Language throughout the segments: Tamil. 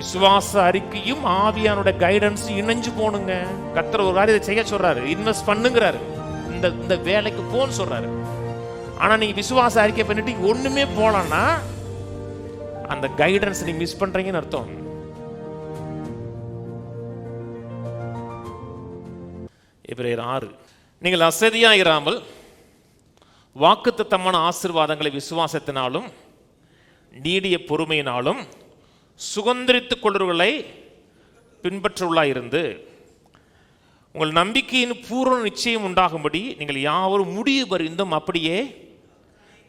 விசுவாச அறிக்கையும் ஆவியானோட கைடன்ஸ் இணைஞ்சு போனுங்க கத்தர் ஒரு காரியத்தை செய்ய சொல்றாரு. இன்வெஸ்ட் பண்ணுங்கிறாரு. இந்த இந்த வேலைக்கு போன்னு சொல்றாரு. ஆனா நீங்க விசுவாச அறிக்கை பண்ணிட்டு ஒண்ணுமே போலன்னா அந்த கைடன்ஸ் நீங்க மிஸ் பண்றீங்கன்னு அர்த்தம். எப்ரேர் ஆறு. நீங்கள் அசதியாயிராமல் வாக்குத்தத்தமான ஆசீர்வாதங்களை விசுவாசத்தினாலும் நீடிய பொறுமையினாலும் சுதந்திரித்துக் கொள்வர்களை பின்பற்றுள்ளாயிருந்து உங்கள் நம்பிக்கையின் பூர்ண நிச்சயம் உண்டாகும்படி நீங்கள் யாவரும் முடிவு பரிந்தும் அப்படியே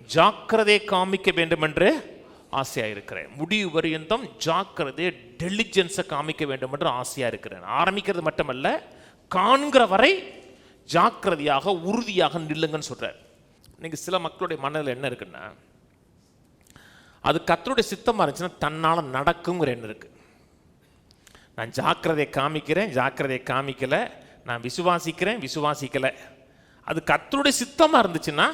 ஜாக்கிரதை காமிக்க வேண்டும் என்று ஆசையாக இருக்கிறேன் முடிவு பரியந்தம் ஜாக்கிரதை டெலிஜென்ஸை காமிக்க வேண்டும் என்று ஆசையாக இருக்கிறேன் ஆரம்பிக்கிறது மட்டுமல்ல காண்கிற வரை ஜாக்கிரதையாக உறுதியாக நில்லுங்கன்னு சொல்கிறார் நீங்கள் சில மக்களுடைய மனதில் என்ன இருக்குன்னா அது கத்தருடைய சித்தமாக இருந்துச்சுன்னா தன்னால் நடக்குங்கிற எண்ணம் இருக்குது நான் ஜாக்கிரதையை காமிக்கிறேன் ஜாக்கிரதையை காமிக்கலை. நான் விசுவாசிக்கிறேன் விசுவாசிக்கலை. அது கத்தருடைய சித்தமாக இருந்துச்சுன்னா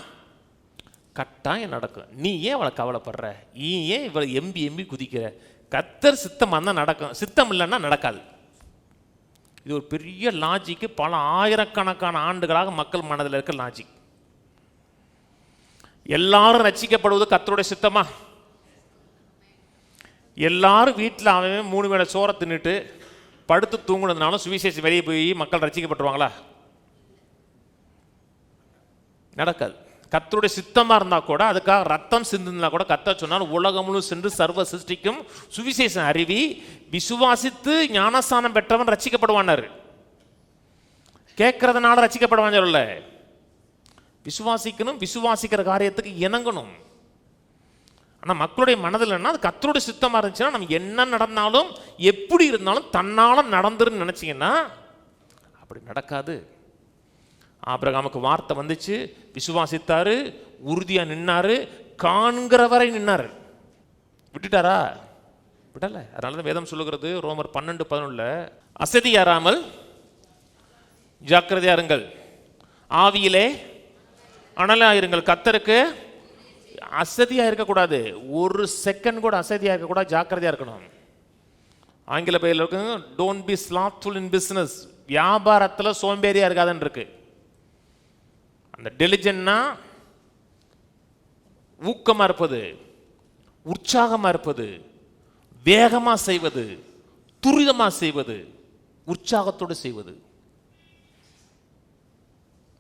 கட்டாயம் நடக்கும். நீ ஏன் அவளை கவலைப்படுற? நீ ஏன் இவளை எம்பி எம்பி குதிக்கிற? கத்தர் சித்தமாக தான் நடக்கும். சித்தம் இல்லைன்னா நடக்காது. இது ஒரு பெரிய லாஜிக்கு பல ஆயிரக்கணக்கான ஆண்டுகளாக மக்கள் மனதில் இருக்க லாஜிக் எல்லாரும் ரசிக்கப்படுவது கத்தருடைய சித்தமாக எல்லாரும் வீட்டில் அவன் மூணு வேளை சோறை தின்னுட்டு படுத்து தூங்குனதுனாலும் சுவிசேஷம் வெளியே போய் மக்கள் ரசிக்கப்பட்டுருவாங்களா? நடக்காது. கத்தருடைய சித்தமாக இருந்தால் கூட அதுக்காக ரத்தம் சிந்துனா கூட கத்த சொன்னால் உலகமுழும் சென்று சர்வ சிருஷ்டிக்கும் சுவிசேஷம் அறிவி விசுவாசித்து ஞானஸ்தானம் பெற்றவன் ரசிக்கப்படுவானார். கேட்கறதுனால ரசிக்கப்படுவான் சொல்லல. விசுவாசிக்கணும் விசுவாசிக்கிற காரியத்துக்கு இணங்கணும். ஆனால் மக்களுடைய மனதில் என்ன அது கத்தருடைய சுத்தமாக இருந்துச்சுன்னா நம்ம என்ன நடந்தாலும் எப்படி இருந்தாலும் தன்னால நடந்துருன்னு நினச்சிங்கன்னா அப்படி நடக்காது. ஆபிரகாமுக்கு வார்த்தை வந்துச்சு விசுவாசித்தார் உறுதியாக நின்னார் காண்கிற வரை நின்னாரு. விட்டுட்டாரா? விடலை. அதனால தான் வேதம் சொல்லுகிறது ரோமர் பன்னெண்டு பதினொன்றில் அசதியாராமல் ஜாக்கிரதையா இருங்கள். ஆவியிலே அனலாயிருங்கள். கத்தருக்கு அசதியா இருக்கக்கூடாது. ஒரு செகண்ட் கூட அசதியா இருக்கக்கூடாது ஜாக்கிரதையாக இருக்கணும். ஆங்கில பெயரில் இருக்கு don't be slothful in business வியாபாரத்தில் சோம்பேறியா இருக்காதுன்னு இருக்கு. அந்த டெலிஜென்னா ஊக்கமா இருப்பது உற்சாகமா இருப்பது வேகமா செய்வது துரிதமா செய்வது உற்சாகத்தோடு செய்வது.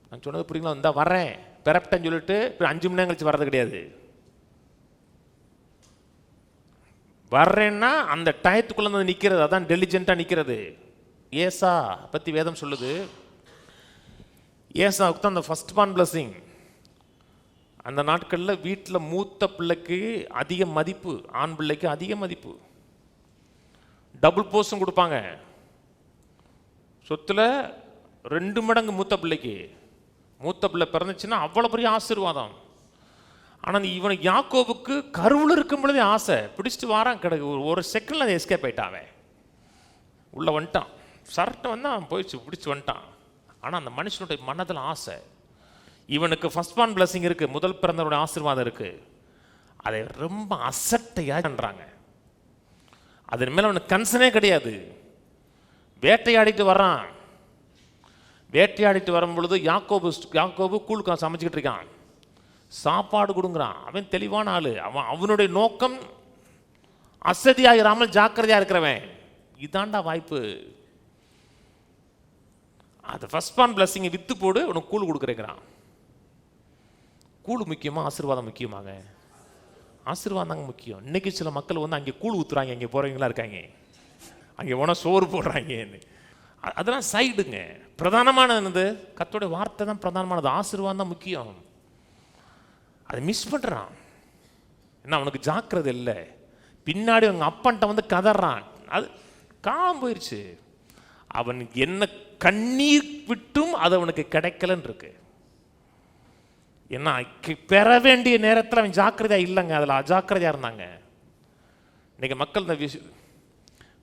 நான் சொன்னது புரியுங்களா? இந்த வரேன் பெறப்பட்டேன்னு சொல்லிட்டு அஞ்சு மணி நேரம் கழிச்சு வர்றது கிடையாது. வர்றேன்னா அந்த டயத்துக்குள்ள வந்து நிற்கிறது அதான் டெலிஜென்ட்டாக நிற்கிறது ஏசா பற்றி வேதம் சொல்லுது. ஏசாவுக்கு தான் அந்த ஃபர்ஸ்ட் பான் பிளஸ்ஸிங் அந்த நாட்களில் வீட்டில் மூத்த பிள்ளைக்கு அதிக மதிப்பு ஆண் பிள்ளைக்கு அதிக மதிப்பு. டபுள் போஸ்டும் கொடுப்பாங்க. சொத்தில் ரெண்டு மடங்கு மூத்த பிள்ளைக்கு. மூத்த பிள்ளை பிறந்துச்சுன்னா அவ்வளோ பெரிய ஆசீர்வாதம் ஆனால் இவன் யாக்கோவுக்கு கருவில் இருக்கும் பொழுதே ஆசை. பிடிச்சிட்டு வாரான் கிடக்கு. ஒரு ஒரு செகண்டில் அதை எஸ்கேப் ஆயிட்டான் உள்ளே வந்துட்டான். சரட்டை வந்து அவன் போயிடுச்சு. பிடிச்சி வந்துட்டான். ஆனால் அந்த மனுஷனுடைய மனதில் ஆசை. இவனுக்கு ஃபஸ்ட் பான் பிளஸிங் இருக்குது முதல் பிறந்தவனுடைய ஆசீர்வாதம் இருக்குது அதை ரொம்ப அசட்டையாக பண்ணுறாங்க அதன் மேலே அவனுக்கு கன்சனே கிடையாது. வேட்டையாடிட்டு வர்றான். வேட்டையாடிட்டு வரும் பொழுது யாக்கோபு யாக்கோபு கூழுக்கா சமைச்சிக்கிட்டு இருக்கான். சாப்பாடு கொடுங்குறான். அவன் தெளிவான ஆள். அவன் அவனுடைய நோக்கம் அசதியாகிறாமல் ஜாக்கிரதையாக இருக்கிறவன். இதாண்டா வாய்ப்பு. அது ஃபஸ்ட் பான் பிளஸ்ஸிங்கை வித்து போடு உனக்கு கூழ் கொடுக்குறேங்கிறான். கூழ் முக்கியமாக ஆசீர்வாதம் முக்கியமாக? ஆசீர்வாதம் தாங்க முக்கியம். இன்னைக்கு சில மக்கள் வந்து அங்கே கூழ் ஊற்றுறாங்க அங்கே போகிறவங்களா இருக்காங்க. அங்கே போனால் சோறு போடுறாங்கன்னு. அதெல்லாம் சைடுங்க. பிரதானமானது என்னது? கத்தோடைய வார்த்தை தான் பிரதானமானது. ஆசீர்வாதம் தான் முக்கியம். அதை மிஸ் பண்ணுறான் என்ன அவனுக்கு ஜாக்கிரதை இல்லை. பின்னாடி அவங்க அப்பன்ட்ட வந்து கதறான். அது காலம் போயிடுச்சு அவன் என்ன கண்ணீர் விட்டும் அது அவனுக்கு கிடைக்கலன்னு இருக்கு ஏன்னா பெற வேண்டிய நேரத்தில் அவன் ஜாக்கிரதையாக இல்லைங்க. அதில் அஜாக்கிரதையாக இருந்தாங்க. இன்னைக்கு மக்கள் இந்த விசு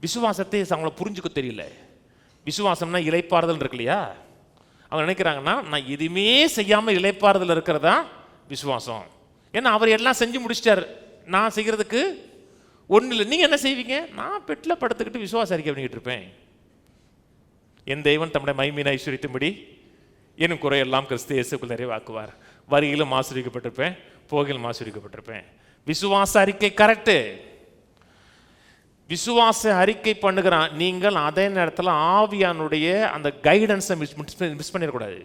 விசுவாசத்தை அவங்கள புரிஞ்சுக்க தெரியல. விசுவாசம்னா இலைப்பாறுதல் இருக்கு இல்லையா? அவங்க நினைக்கிறாங்கன்னா நான் எதுவுமே செய்யாமல் இலைப்பாறுதல் இருக்கிறதா? விசுவாசம். ஏன்னா அவர் எல்லாம் செஞ்சு முடிச்சிட்டார். நான் செய்கிறதுக்கு ஒன்றும் இல்லை. நீங்கள் என்ன செய்வீங்க? நான் பெட்டில் படுத்துக்கிட்டு விசுவாச அறிக்கை பண்ணிக்கிட்டு இருப்பேன். என் தெய்வன் தம்முடைய மைமீன் ஐஸ்வரித்தும்படி எனும் குறையெல்லாம் கிறிஸ்து இயேசுக்குள் நிறைவாக்குவார். வரியிலும் ஆசிரியக்கப்பட்டிருப்பேன் போகிலும் ஆசிரியக்கப்பட்டிருப்பேன் விசுவாச அறிக்கை கரெக்டு விசுவாச அறிக்கை பண்ணுகிறான். நீங்கள் அதே நேரத்தில் ஆவியானுடைய அந்த கைடன்ஸை மிஸ் மிஸ் பண்ணிடக்கூடாது.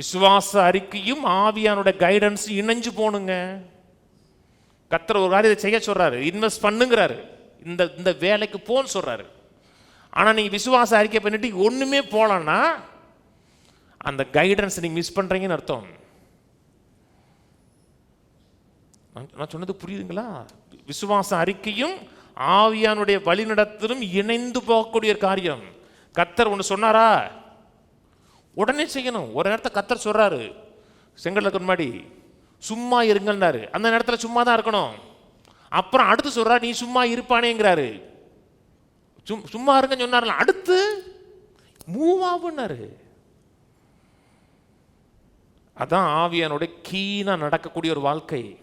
விசுவாச அறிக்கையும் ஆவியானுடைய கைடன்ஸ் இணைஞ்சு போகணுங்க கத்தர் ஒரு காரியத்தை செய்ய சொல்கிறாரு இன்வெஸ்ட் பண்ணுங்கிறாரு. இந்த இந்த வேலைக்கு போன்னு சொல்கிறாரு ஆனால் நீங்கள் விசுவாச அறிக்கை பண்ணிட்டு ஒன்றுமே போகலன்னா அந்த கைடன்ஸ் நீங்கள் மிஸ் பண்ணுறீங்கன்னு அர்த்தம். நான் சொன்னது புரியுதுங்களா? விசுவாச அறிக்கையும் ஆவியானுடைய வழிநடத்தலும் இணைந்து போகக்கூடிய ஒரு காரியம். கத்தர் ஒன்று சொன்னாரா? உடனே செய்யணும். ஒரு நேரத்தை கத்தர் சொல்றாரு. செங்கலுக்கு முன்னாடி சும்மா இருங்கன்னாரு அந்த நேரத்தில் சும்மா தான் இருக்கணும். அப்புறம் அடுத்து சொல்றாரு நீ சும்மா இருப்பானேங்கிறாரு. சும் சும்மா இருங்கன்னு சொன்னார்ல. அடுத்து மூவ் ஆகுன்னாரு அதான் ஆவியானுடைய கீனா நடக்கக்கூடிய ஒரு வாழ்க்கை.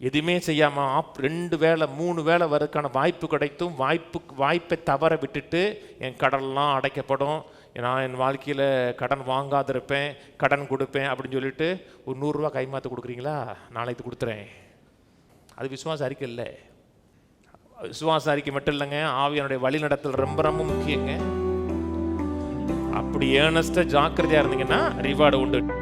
எதுவுமே செய்யாமல் ஆப் ரெண்டு வேளை மூணு வேளை வரதுக்கான வாய்ப்பு கிடைத்தும் வாய்ப்பு வாய்ப்பை தவற விட்டுட்டு என் கடன்லாம் அடைக்கப்படும். நான் என் வாழ்க்கையில் கடன் வாங்காதிருப்பேன் கடன் கொடுப்பேன் அப்படின்னு சொல்லிட்டு ஒரு நூறுரூவா கைமாற்ற கொடுக்குறீங்களா? நாளைக்கு கொடுத்துறேன். அது விசுவாச அறிக்கை இல்லை. விசுவாச அறிக்கை மட்டும் இல்லைங்க. ஆவியனுடைய வழிநடத்தல் ரொம்ப ரொம்ப முக்கியங்க. அப்படி ஏர்னஸ்டாக ஜாக்கிரதையாக இருந்தீங்கன்னா ரிவார்டு உண்டு.